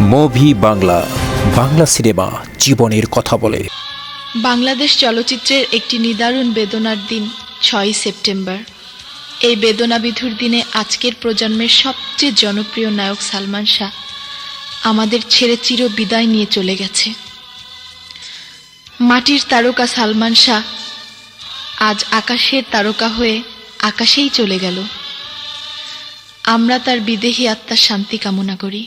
Movie Bangla Bangla cinema জীবনের কথা বলে। বাংলাদেশ চলচ্চিত্রের একটি নিদারুণ বেদনার দিন ছয় সেপ্টেম্বর। এই বেদনাবিধুর দিনে আজকের প্রজন্মের সবচেয়ে জনপ্রিয় নায়ক সালমান শাহ আমাদের ছেড়ে চির বিদায় নিয়ে চলে গেছে। মাটির তারকা সালমান শাহ আজ আকাশের তারকা হয়ে আকাশেই চলে গেল। আমরা তার বিদেহী আত্মার শান্তি কামনা করি।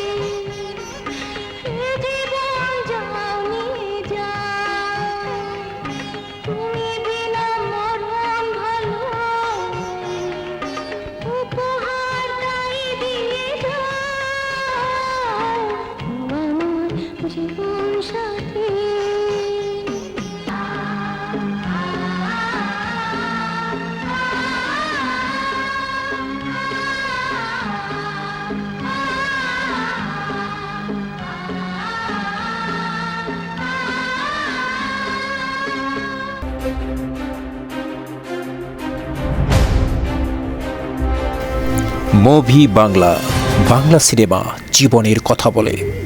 মুভি বাংলা বাংলা সিনেমা জীবনের কথা বলে